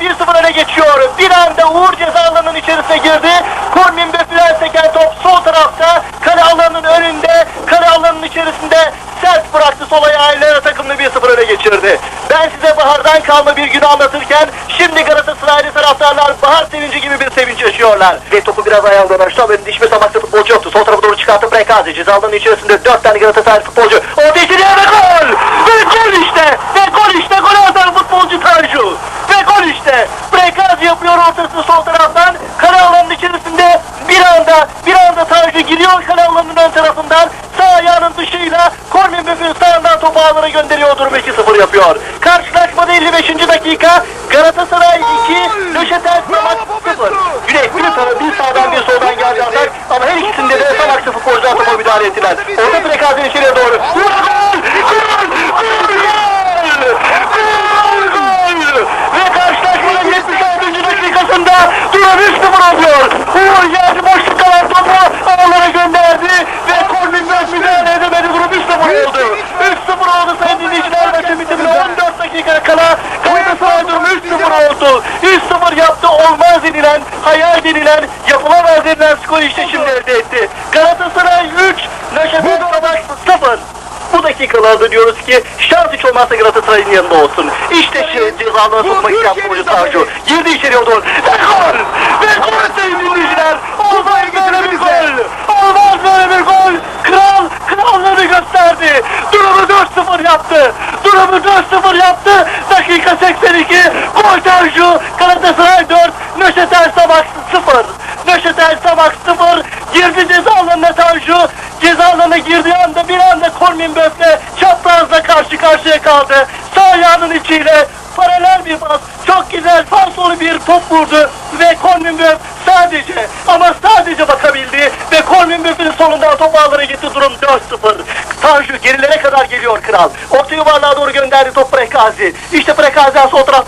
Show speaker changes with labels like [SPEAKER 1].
[SPEAKER 1] 1-0 öne geçiyor. Bir anda Uğur ceza içerisine girdi. Kormin ve seken top sol tarafta. Kale alanının önünde. Kale alanının içerisinde sert bıraktı sol ayağıyla takımını 1-0 öne geçirdi. Ben size bahardan kalma bir günü anlatırken şimdi Galatasaraylı taraftarlar bahar sevinci gibi bir sevinç yaşıyorlar. Ve topu biraz ayağında başladı ve dişme tamakta futbolcu yoktu. Sol tarafa doğru çıkarttı Prekazi. Cezalanın içerisinde 4 tane Galatasaray futbolcu. Orta içeriye ve gol! Yapıyor ortasını sol taraftan. Kale alanının içerisinde bir anda bir anda Tanju giriyor kale alanının ön tarafından. Sağ ayağının dışıyla Kormin Böf'ün sağından topu ağlara gönderiyor. Durum 2-0 yapıyor. Karşılaşmada 55. dakika Galatasaray 2, Löşetel Samak 0. Güney bir tarafı bir sağdan bir soldan geldi atak ama her ikisinde de Samaksı futbolcular topa müdahale ettiler. Orta Prekaz'ın içeriye doğru. Gol! Gol! Gol! Gol! Gol! Ve karşılaşmanın 76. dakikasında durum 3-0 oluyor. Uğur geldi boşluk kalan topu ağlara gönderdi ve Kormin Böf müdahale edemedi. Durum 3-0 oldu. 3-0 oldu sayın dinleyiciler. Maçın bitimine 14 dakika durumu 3-0 oldu. 3-0 yaptı olmaz denilen, hayal denilen, yapılamaz denilen skoru işte şimdi elde etti. Galatasaray 3, Neşet Sabah 0. Bu dakikalarda diyoruz ki şans hiç olmazsa Galatasaray'ın yanında olsun. İşte şey cezalarına sokmak isteyen futbolcu Tanju. Girdi içeriye doğru. Ve gol! Ve gol sayın dinleyiciler! Olmaz böyle bir gol! Olmaz böyle bir gol! Kral, krallığını gösterdi. Durumu 4-0 yaptı. Durumu 4-0 yaptı. Dakika 82. Gol Tanju. Galatasaray 4. Nöşetel Sabah 0. Nöşetel Sabah 0. Girdi ceza alanına Tanju. Ceza alanına girdiği anda bir anda Kormin Böf'le çaprazla karşı karşıya kaldı. Sağ ayağının içiyle paralel bir pas. Çok güzel falsolu bir top vurdu. Ve Kormin Böf sadece ama sadece bakabildi. Ve Kormin Böf'ün solundan top ağlara gitti. Durum 4-0. Tanju gerilere kadar geliyor kral. Orta yuvarlığa doğru gönderdi top Prekazi. İşte Prekazi sol tarafta